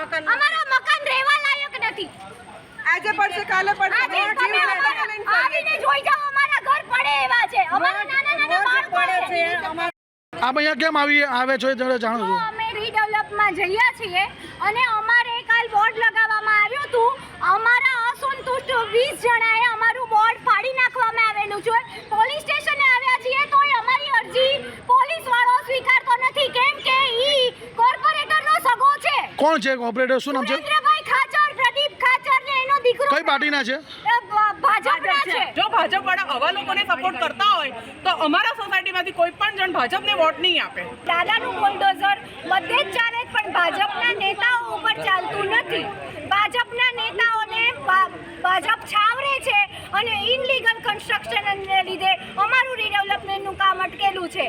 મકાન અમારું મકાન રહેવા લાયક નથી. આજે પડશે કાલે પડશે. આજે. આવીને જોઈ જાઓ અમારા ઘર પડે એવા છે. અમારા નાના નાના બાળકો પડે છે. આપ અહીંયા કેમ આવી આવે છો એ જરા જાણો છો. અમે રીડેવલપમાં જઈએ છીએ અને અમારે કાલ બોર્ડ લગાવવામાં આવ્યું હતું. અમારા અસંતુષ્ટ 20 જણાએ અમારું બોર્ડ ફાડી નાખવામાં આવેલું છે. પોલીસ સ્ટેશને આવ્યા છીએ તોય અમારી અરજી પોલીસ વાળો સ્વીકારતો નથી કેમ કે ઈ કોર્પોરેટરનો સગો છે કોણ છે? ઓપરેટર શું નામ છે? સુરેન્દ્રભાઈ ખાચર પ્રદીપ ખાચર ને એનો દીકરો કઈ પાર્ટીના છે? ભાજપના છે. જો ભાજપવાળા આવા લોકોને સપોર્ટ કરતા હોય તો અમારા સોસાયટીમાંથી કોઈ પણ જણ ભાજપને વોટ નહીં આપે. દાદાનું બુલડોઝર બધે જ ચાલે પણ ભાજપના નેતાઓ ઉપર ચાલતું નથી. ભાજપના નેતાઓને ભાજપ છાવરે છે અને ઇનલીગલ કન્સ્ટ્રક્શનને લીધે અમારું રીડેવલપમેન્ટનું કામ અટકેલું છે.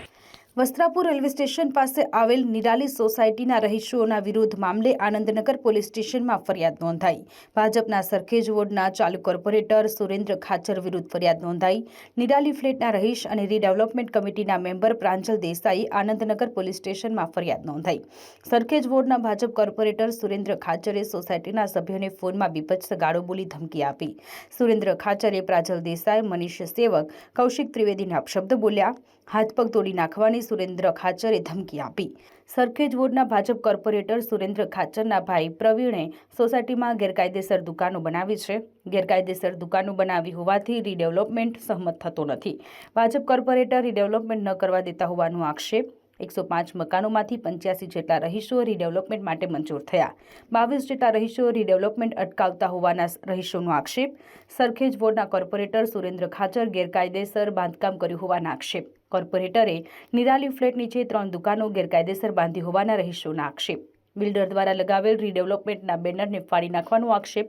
વસ્ત્રાપુર રેલવે સ્ટેશન પાસે આવેલ નિરાલી સોસાયટીના રહીશોના વિરોધ મામલે આનંદનગર પોલીસ સ્ટેશનમાં ફરિયાદ નોંધાઈ. ભાજપના સરખેજ વોર્ડના ચાલુ કોર્પોરેટર સુરેન્દ્ર ખાચર વિરુદ્ધ ફરિયાદ નોંધાઈ. નિરાલી ફ્લેટના રહીશ અને રીડેવલપમેન્ટ કમિટીના મેમ્બર પ્રાંજલ દેસાઈ આનંદનગર પોલીસ સ્ટેશનમાં ફરિયાદ નોંધાઈ. સરખેજ વોર્ડના ભાજપ કોર્પોરેટર સુરેન્દ્ર ખાચરે સોસાયટીના સભ્યોને ફોનમાં બીભત્સ ગાળો બોલી ધમકી આપી. સુરેન્દ્ર ખાચરે પ્રાજલ દેસાઈ, મનીષ સેવક, કૌશિક ત્રિવેદીના શબ્દ બોલ્યા. હાથ પગ તોડી નાખવાની સુરેન્દ્ર ખાચરે ધમકી આપી. સરખેજ વોર્ડના ભાજપ કોર્પોરેટર સુરેન્દ્ર ખાચરના ભાઈ પ્રવીણે સોસાયટીમાં ગેરકાયદેસર દુકાનો બનાવી છે. ગેરકાયદેસર દુકાનો બનાવી હોવાથી રીડેવલપમેન્ટ સહમત થતો નથી. ભાજપ કોર્પોરેટર રીડેવલપમેન્ટ ન કરવા દેતા હોવાનો આક્ષેપ. એકસો પાંચ મકાનોમાંથી પંચ્યાસી જેટલા રહીશો રીડેવલપમેન્ટ માટે મંજૂર થયા. બાવીસ જેટલા રહીશો રીડેવલપમેન્ટ અટકાવતા હોવાના રહીશોનો આક્ષેપ. સરખેજ વોર્ડના કોર્પોરેટર સુરેન્દ્ર ખાચર ગેરકાયદેસર બાંધકામ કર્યું હોવાના આક્ષેપ. કોર્પોરેટરે નિરાલી ફ્લેટ નીચે ત્રણ દુકાનો ગેરકાયદેસર બાંધી હોવાના રહીશોના આક્ષેપ. બિલ્ડર દ્વારા લગાવેલ રીડેવલપમેન્ટના બેનરને ફાડી નાખવાનો આક્ષેપ.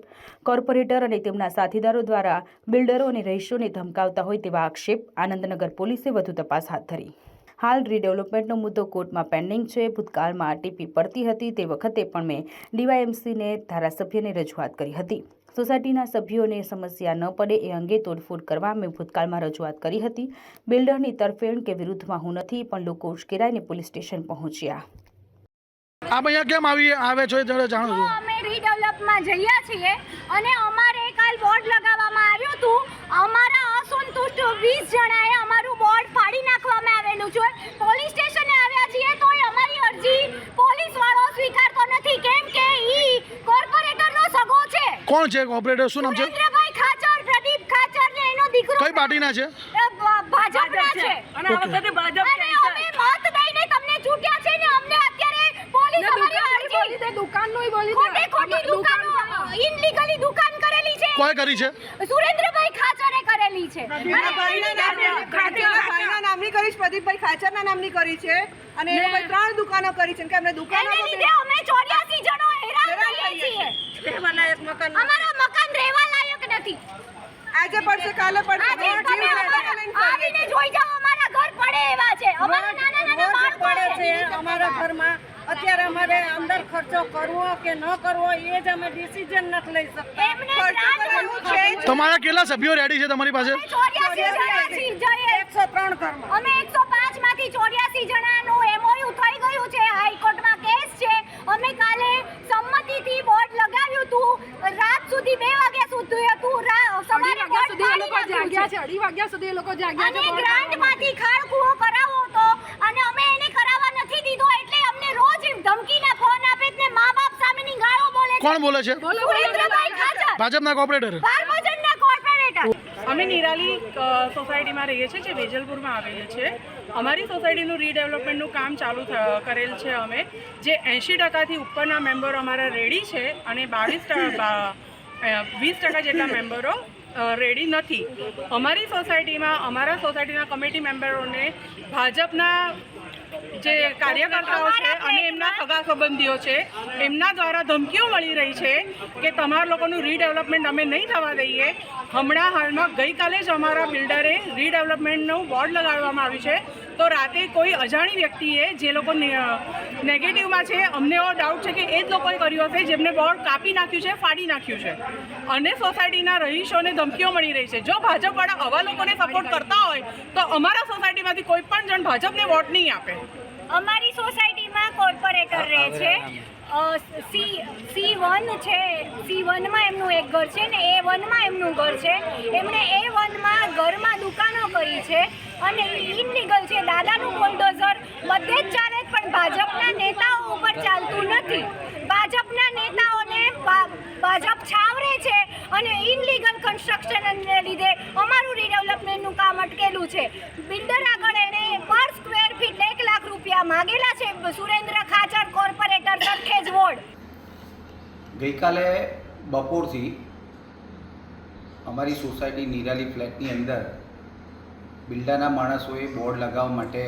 કોર્પોરેટર અને તેમના સાથીદારો દ્વારા બિલ્ડરો અને રહીશોને ધમકાવતા હોય તેવા આક્ષેપ. આનંદનગર પોલીસે વધુ તપાસ હાથ ધરી. હાલ રીડેવલપમેન્ટનો મુદ્દો કોર્ટમાં પેન્ડિંગ છે. ભૂતકાળમાં આરટીપી પડતી હતી તે વખતે પણ મેં ડીવાયએમસીને ધારાસભ્યને રજૂઆત કરી હતી. સોસાયટીના સભ્યોને સમસ્યા ન પડે એ અંગે તોડફોડ કરવા મેં ભૂતકાળમાં રજૂઆત કરી હતી. બિલ્ડરની તરફેણ કે વિરુદ્ધમાં હું નથી પણ લોકો ઉશ્કેરાઈને પોલીસ સ્ટેશન પહોંચ્યા. આપ અહીંયા કેમ આવી આવે છો જરા જાણો છો. અમે રીડેવલપમાં જઈએ છીએ અને અમારે કાલ બોર્ડ લગાવવામાં આવ્યું હતું. અમારા અસંતુષ્ટ વીસ જણાએ અમારું બોર્ડ ફાડી નાખવામાં આવેલું છે પોલીસ સ્ટેશને આવ્યા છીએ તોય અમારી અરજી પોલીસ વાળો સ્વીકારતો નથી કેમ કે ઈ કોર્પોરેટરનો સગો છે કોણ છે? ઓપરેટર શું નામ છે? સુરેન્દ્રભાઈ ખાચર પ્રદીપ ખાચર ને એનો દીકરો કઈ પાર્ટીના છે? ભાજપના છે. અને આ વખતે ભાજપ અને અમે મત દઈને તમને ચૂંટ્યા છે ને અમને અત્યારે પોલીસ અમારી અરજી ખોટી ખોટી દુકાનો ઇનલીગલી દુકાન કરેલી છે. કોઈ કરી છે? સુરેન્દ્રભાઈ ખાચરે કરેલી છે. મારા ભાઈના નામની- ખાચરના ભાઈના નામની કરી છે પ્રદીપભાઈ ખાચરના નામની કરી છે. અને એ ત્રણ દુકાનો કરી છે કે અમે દુકાનો લીધે અમે 84 જણો હેરાન થઈએ છીએ બનાયક મકાન અમારા મકાન રહેવા લાયક નથી. આજે પડશે કાલે પડશે. આવીને જોઈ જાઓ અમારા ઘર પડે એવા છે. અમારા નાના નાના બાળકો પડે છે. અમારા ઘરમાં. અત્યારે અમારે અંદર ખર્ચો કરવો કે ન કરવો એ જ અમે ડિસિઝન નથી લઈ શકતા. તમારા કેટલા સભ્યો રેડી છે તમારી પાસે? અમે 84 જણા છીએ. જઈએ એકસો ત્રણ ઘરમાં. અમે 105 માંથી 84 જણાનું એમઓયુ થઈ ગયું છે હાઈકોર્ટમાં કેસ છે અમે કાલે સંમતિથી બોર્ડ લગાવ્યું હતું રાત સુધી બે વાગ્યા સુધી હતું રા- સવારે બોર્ડ ફાડી નાખ્યું છે. અને ગ્રાન્ટમાંથી ખાળકૂવો કરાવો તો અને અમે એને કરાવવા નથી દીધો એટલે અમને રોજ ધમકીના ફોન આપે છે મા બાપ સામેની ગાળો બોલે છે. કોણ બોલે છે? સુરેન્દ્રભાઈ ખાચર. ભાજપના કોર્પોરેટર. ભાજપના કોર્પોરેટર. અમે નિરાલી સોસાયટીમાં રહીએ છીએ જે વેજલપુરમાં આવેલી છે. અમારી સોસાયટીનું રીડેવલપમેન્ટનું કામ ચાલુ કરેલ છે અમે. જે એંશી ટકાથી ઉપરના મેમ્બરો અમારા રેડી છે અને બાવીસ વીસ ટકા જેટલા મેમ્બરો રેડી નથી. અમારી સોસાયટીમાં અમારા સોસાયટીના કમિટી મેમ્બરોને ભાજપના જે કાર્યકર્તાઓ છે અને એમના સગા સંબંધીઓ છે એમના દ્વારા ધમકીઓ મળી રહી છે કે તમારા લોકોનું રીડેવલપમેન્ટ અમે નહીં થવા દઈએ. હમણાં હાલમાં ગઈકાલે જ અમારા બિલ્ડરે રીડેવલપમેન્ટનું બોર્ડ લગાડવામાં આવ્યું છે. તો રાતે કોઈ અજાણી વ્યક્તિએ જે લોકો નેગેટિવમાં છે અમને એવો ડાઉટ છે કે એ જ લોકોએ કર્યું હશે જેમને બોર્ડ કાપી નાખ્યું છે ફાડી નાખ્યું છે. અને સોસાયટીના રહીશોને ધમકીઓ મળી રહી છે. જો ભાજપવાળા આવા લોકોને સપોર્ટ કરતા હોય તો અમારા સોસાયટીમાંથી કોઈ પણ જણ ભાજપને વોટ નહીં આપે. અમારી સોસાયટીમાં કોર્પોરેટર રહે છે. સી સી વન છે. સી વનમાં એમનું એક ઘર છે ને એ વનમાં એમનું ઘર છે. એમણે એ વનમાં ઘરમાં દુકાનો કરી છે. અને ઇનલીગલ છે. દાદાનું બુલડોઝર બધે જ ચાલે છે, પણ ભાજપના નેતાઓ ઉપર ચાલતું નથી ભાજપના નેતાઓને ભા- ભાજપ છાવરે છે અને ઇનલીગલ કન્સ્ટ્રક્શનને લીધે અમારું રીડેવલપમેન્ટનું કામ અટકેલું છે બિલ્ડર આગળ એણે પર સ્ક્વેર ફીટ એક લાખ માંગેલા છે સુરેન્દ્ર ખાચર કોર્પોરેટર સરખેજ વોર્ડ. ગઈકાલે બપોરથી અમારી સોસાયટી નિરાલી ફ્લેટની અંદર બિલ્ડાના માણસોએ બોર્ડ લગાવવા માટે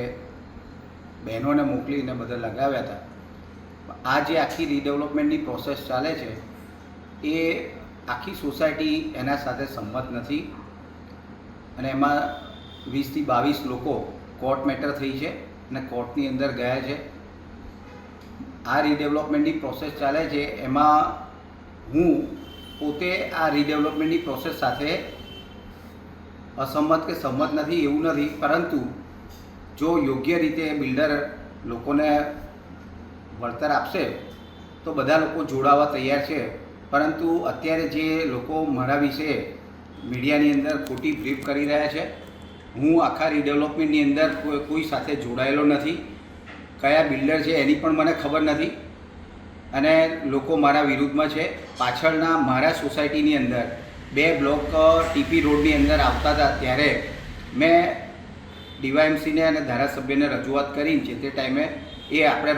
બહેનોને મોકલીને બધા લગાવ્યા હતા. આ જે આખી રીડેવલપમેન્ટની પ્રોસેસ ચાલે છે, એ આખી સોસાયટી એના સાથે સંમત નથી અને એમાં વીસથી બાવીસ લોકો કોર્ટ મેટર થઈ છે. અને કોર્ટની અંદર ગયા છે. આ રીડેવલપમેન્ટની પ્રોસેસ ચાલે છે. એમાં હું પોતે આ રીડેવલપમેન્ટની પ્રોસેસ સાથે અસંમત કે સંમત નથી, એવું નથી. પરંતુ જો યોગ્ય રીતે બિલ્ડર લોકોને વળતર આપશે, તો બધા લોકો જોડાવા તૈયાર છે. પરંતુ અત્યારે જે લોકો મારા વિશે મીડિયાની અંદર ખોટી બ્રીફ કરી રહ્યા છે હું આખા રીડેવલપમેન્ટની અંદર કોઈ સાથે જોડાયેલો નથી. કયા બિલ્ડર છે એની પણ મને ખબર નથી. અને લોકો મારા વિરુદ્ધમાં છે. પાછળના મારા સોસાયટીની અંદર બે બ્લોક ટીપી રોડની અંદર આવતા હતા ત્યારે મેં ડીવાયએમસીને અને ધારાસભ્યને રજૂઆત કરી છે તે ટાઈમે એ આપણે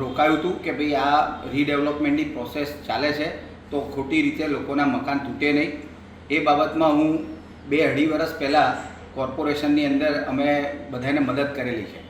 રોકાયું હતું કે ભાઈ આ રીડેવલપમેન્ટની પ્રોસેસ ચાલે છે તો ખોટી રીતે લોકોના મકાન તૂટે નહીં. એ બાબતમાં હું બે અઢી વર્ષ પહેલાં કોર્પોરેશનની અંદર અમે બધાને મદદ કરેલી છે.